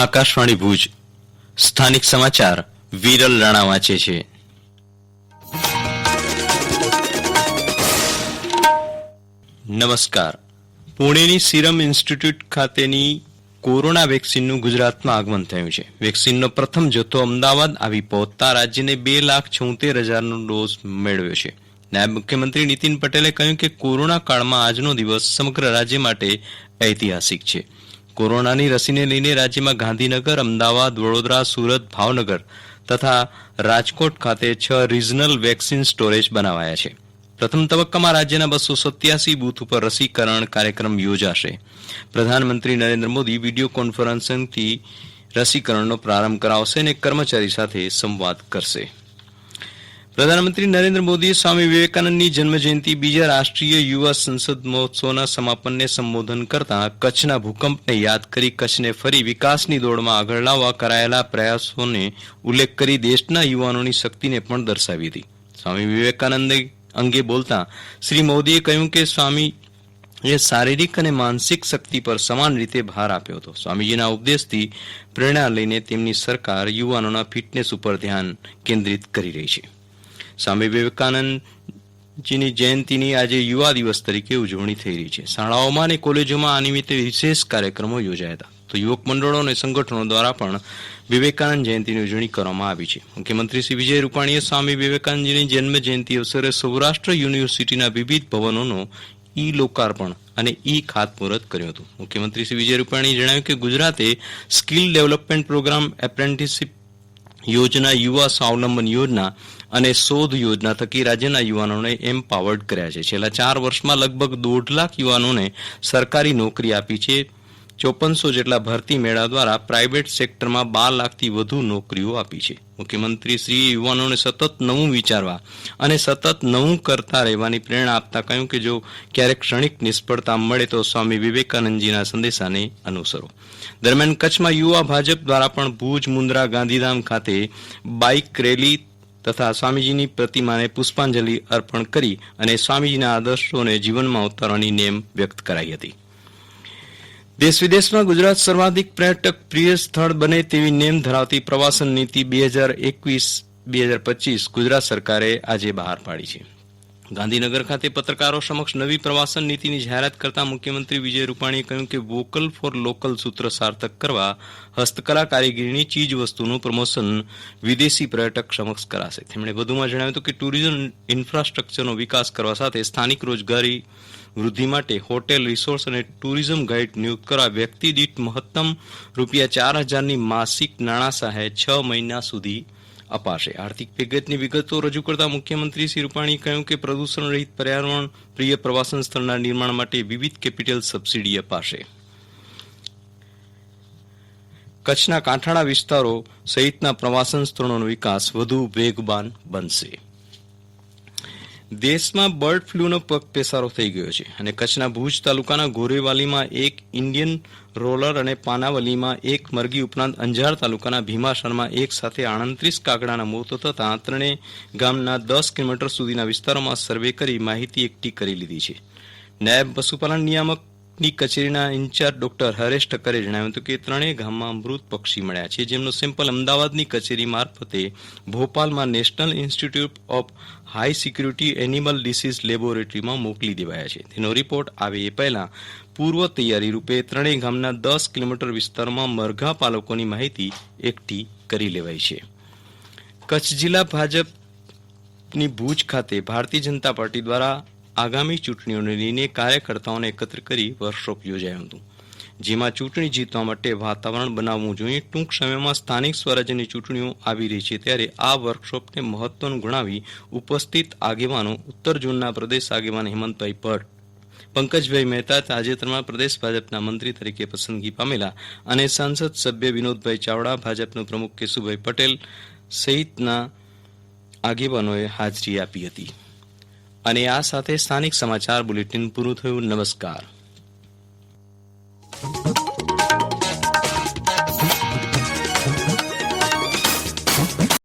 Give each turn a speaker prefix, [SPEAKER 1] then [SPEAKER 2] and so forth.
[SPEAKER 1] આકાશવાણી ભુજ સ્થાનિક સમાચાર વિરલ રાણા વાંચે છે નમસ્કાર પુણેની સિરમ ઇન્સ્ટિટ્યૂટ ખાતેની કોરોના વેક્સિનનું ગુજરાતમાં આગમન થયું છે વેક્સિનનો પ્રથમ જથ્થો અમદાવાદ આવી પહોંચતા રાજ્યને બે લાખ છોતેર હજારનો ડોઝ મેળવ્યો છે નાયબ મુખ્યમંત્રી નીતિન પટેલે કહ્યું કે કોરોના કાળમાં આજનો દિવસ સમગ્ર રાજ્ય માટે ઐતિહાસિક છે કોરોનાની રસીને લઈને રાજ્યમાં ગાંધીનગર અમદાવાદ વડોદરા સુરત ભાવનગર તથા રાજકોટ ખાતે છ રિજનલ વેક્સિન સ્ટોરેજ બનાવાયા છે પ્રથમ તબક્કામાં રાજ્યના બસો સત્યાસી બૂથ ઉપર રસીકરણ કાર્યક્રમ યોજાશે પ્રધાનમંત્રી નરેન્દ્ર મોદી વિડીયો કોન્ફરન્સિંગથી રસીકરણનો પ્રારંભ કરાવશે અને કર્મચારી સાથે સંવાદ કરશે પ્રધાનમંત્રી નરેન્દ્ર મોદીએ સ્વામી વિવેકાનંદની જન્મજયંતિ બીજા રાષ્ટ્રીય યુવા સંસદ મહોત્સવના સમાપનને સંબોધન કરતા કચ્છના ભૂકંપને યાદ કરી કચ્છને ફરી વિકાસની દોડમાં આગળ લાવવા કરાયેલા પ્રયાસોને ઉલ્લેખ કરી દેશના યુવાનોની શક્તિને પણ દર્શાવી હતી સ્વામી વિવેકાનંદ અંગે બોલતા શ્રી મોદીએ કહ્યું કે સ્વામી એ શારીરિક અને માનસિક શક્તિ પર સમાન રીતે ભાર આપ્યો હતો સ્વામીજીના ઉપદેશથી પ્રેરણા લઈને તેમની સરકાર યુવાનોના ફિટનેસ ઉપર ધ્યાન કેન્દ્રિત કરી રહી છે સ્વામી વિવેકાનંદજીની જયંતિની આજે યુવા દિવસ તરીકે ઉજવણી થઈ રહી છે શાળાઓમાં અને કોલેજોમાં આ નિમિત્તે વિશેષ કાર્યક્રમો યોજાયા હતા તો યુવક મંડળો અને સંગઠનો દ્વારા પણ વિવેકાનંદ જયંતિની ઉજવણી કરવામાં આવી છે મુખ્યમંત્રી શ્રી વિજય રૂપાણીએ સ્વામી વિવેકાનંદજીની જન્મ જયંતિ અવસરે સૌરાષ્ટ્ર યુનિવર્સિટીના વિવિધ ભવનોનો ઈ લોકાર્પણ અને ઈ ખાતમુહૂર્ત કર્યું હતું મુખ્યમંત્રી શ્રી વિજય રૂપાણીએ જણાવ્યું કે ગુજરાતે સ્કિલ ડેવલપમેન્ટ પ્રોગ્રામ એપ્રેન્ટિસશીપ યોજના યુવા સ્વાવલંબન યોજના અને શોધ યોજના થકી રાજ્યના યુવાનોને એમ્પાવર્ડ કર્યા છે છેલ્લા ચાર વર્ષમાં લગભગ દોઢ લાખ યુવાનોને સરકારી નોકરી આપી છે ચોપનસો જેટલા ભરતી મેળા દ્વારા પ્રાઇવેટ સેક્ટરમાં બાર લાખથી વધુ નોકરીઓ આપી છે મુખ્યમંત્રીશ્રીએ યુવાનોને સતત નવું વિચારવા અને સતત નવું કરતા રહેવાની પ્રેરણા આપતા કહ્યું કે જો ક્યારેક ક્ષણિક નિષ્ફળતા મળે તો સ્વામી વિવેકાનંદજીના સંદેશાને અનુસરો દરમિયાન કચ્છમાં યુવા ભાજપ દ્વારા પણ ભુજ મુન્દ્રા ગાંધીધામ ખાતે બાઇક રેલી તથા સ્વામીજીની પ્રતિમાને પુષ્પાંજલિ અર્પણ કરી અને સ્વામીજીના આદર્શોને જીવનમાં ઉતારવાની નેમ વ્યક્ત કરાઈ હતી દેશ વિદેશમાં ગુજરાત સર્વાધિક પર્યટક પ્રિય સ્થળ બને તેવી નેમ ધરાવતી પ્રવાસન નીતિ બે હજાર એકવીસ બે હજાર પચીસ ગુજરાત સરકારે આજે બહાર પાડી છે ગાંધીનગર ખાતે પત્રકારો સમક્ષ નવી પ્રવાસન નીતિની જાહેરાત કરતા મુખ્યમંત્રી વિજય રૂપાણીએ કહ્યું કે વોકલ ફોર લોકલ સૂત્ર સાર્થક કરવા હસ્તકલા કારીગીરીની ચીજ વસ્તુનું પ્રમોશન વિદેશી પર્યટક સમક્ષ કરાશે તેમણે વધુમાં જણાવ્યું હતું કે ટુરિઝમ ઇન્ફ્રાસ્ટ્રક્ચરનો વિકાસ કરવા સાથે સ્થાનિક રોજગારી વૃદ્ધિ માટે હોટેલ રિસોર્સ અને ટુરિઝમ ગાઈડ નિયુક્ત કરવા વ્યક્તિ દીઠ મહત્તમ રૂપિયા ચાર હજારની માસિક નાણાં સહાય છ મહિના સુધી અપાશે આર્થિક વિગતની વિગતો રજૂ કરતા મુખ્યમંત્રી શ્રી રૂપાણીએ કહ્યું કે પ્રદૂષણ રહિત પર્યાવરણ પ્રિય પ્રવાસન સ્થળના નિર્માણ માટે વિવિધ કેપિટલ સબસિડી અપાશે કચ્છના કાંઠાળા વિસ્તારો સહિતના પ્રવાસન સ્થળોનો વિકાસ વધુ વેગવાન બનશે દેશમાં બર્ડ ફ્લૂનો પગપેસારો થઈ ગયો છે અને કચ્છના ભુજ તાલુકાના ગોરેવાલીમાં એક ઇન્ડિયન રોલર અને પાનાવલીમાં એક મરઘી ઉપરાંત અંજાર તાલુકાના ભીમાસરમાં એક સાથે આડત્રીસ કાગડાના મોત થતાં ત્રણે ગામના દસ કિલોમીટર સુધીના વિસ્તારોમાં સર્વે કરી માહિતી એકઠી કરી લીધી છે નાયબ પશુપાલન નિયામક ની કચેરીના ઇન્ચાર્જ ડોક્ટર હરેશ ઠક્કરે જણાવ્યું હતું કે ત્રણેય ગામમાં મૃત પક્ષી મળ્યા છે જેમનો સેમ્પલ અમદાવાદની કચેરી મારફતે ભોપાલમાં national institute of high security animal disease લેબોરેટરીમાં મોકલી દેવાયા છે તેનો રિપોર્ટ આવે એ પહેલાં પૂર્વ તૈયારી રૂપે ત્રણેય ગામના દસ કિલોમીટર વિસ્તારમાં મરઘા પાલકોની માહિતી એકઠી કરી લેવાઈ છે કચ્છ જિલ્લા ભાજપની ભુજ ખાતે ભારતીય જનતા પાર્ટી દ્વારા આગામી ચૂંટણીઓને લઈને કાર્યકર્તાઓને એકત્ર કરી વર્કશોપ યોજાયું હતું જેમાં ચૂંટણી જીતવા માટે વાતાવરણ બનાવવું જોઈએ ટૂંક સમયમાં સ્થાનિક સ્વરાજ્યની ચૂંટણીઓ આવી રહી છે ત્યારે આ વર્કશોપને મહત્વનું ગણાવી ઉપસ્થિત આગેવાનો ઉત્તર ઝોનના પ્રદેશ આગેવાન હેમંતભાઈ ભટ્ટ પંકજભાઈ મહેતા તાજેતરમાં પ્રદેશ ભાજપના મંત્રી તરીકે પસંદગી પામેલા અને સાંસદ સભ્ય વિનોદભાઈ ચાવડા ભાજપના પ્રમુખ કેશુભાઈ પટેલ સહિતના આગેવાનોએ હાજરી આપી હતી અને આ સાથે સ્થાનિક સમાચાર બુલેટિન પૂરું થયું નમસ્કાર